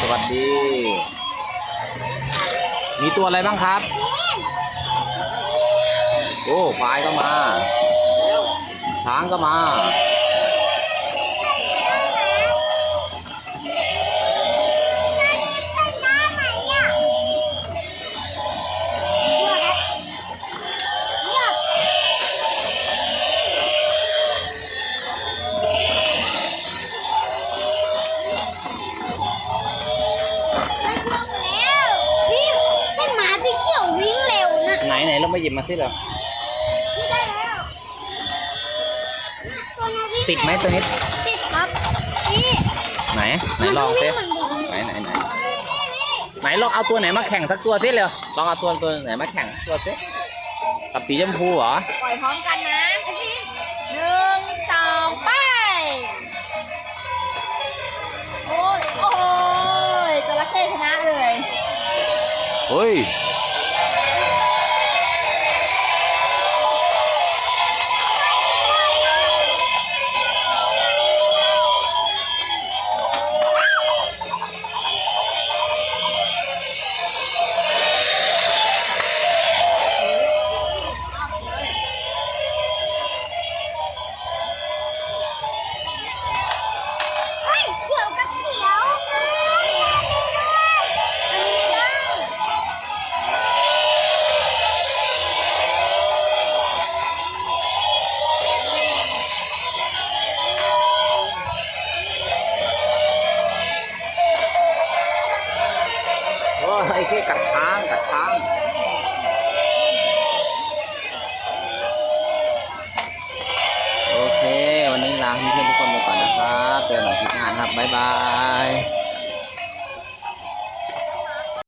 สวัสดี มีตัวอะไรบ้างครับ โอ้ควายก็มาช้างก็มา ไหนไหนเรามาหยิบมาสิเหรอพี่ได้แล้วตัวนี้วิ่งติดไหมตัวนี้ ติดครับพี่ไหน ไหนลองสิมันวิ่งไหนเหมือนไหนไหนไหนลองเอาตัวไหนมาแข่งสักตัวสิเร็วลองเอาตัวตัวไหนมาแข่งสักตัวสิกับสีชมพูเหรอปล่อยพร้อมกันนะหนึ่งสองไปโอ้ยโอ้ยจระเข้ชนะเลย เฮ้ย โอ้ยไอ้ที่กัดช้างกัดช้างโอเค วันนี้ลาเพื่อนทุกคนไปก่อนนะครับเจอกันใหม่คลิปหน้านครับบ๊ายบาย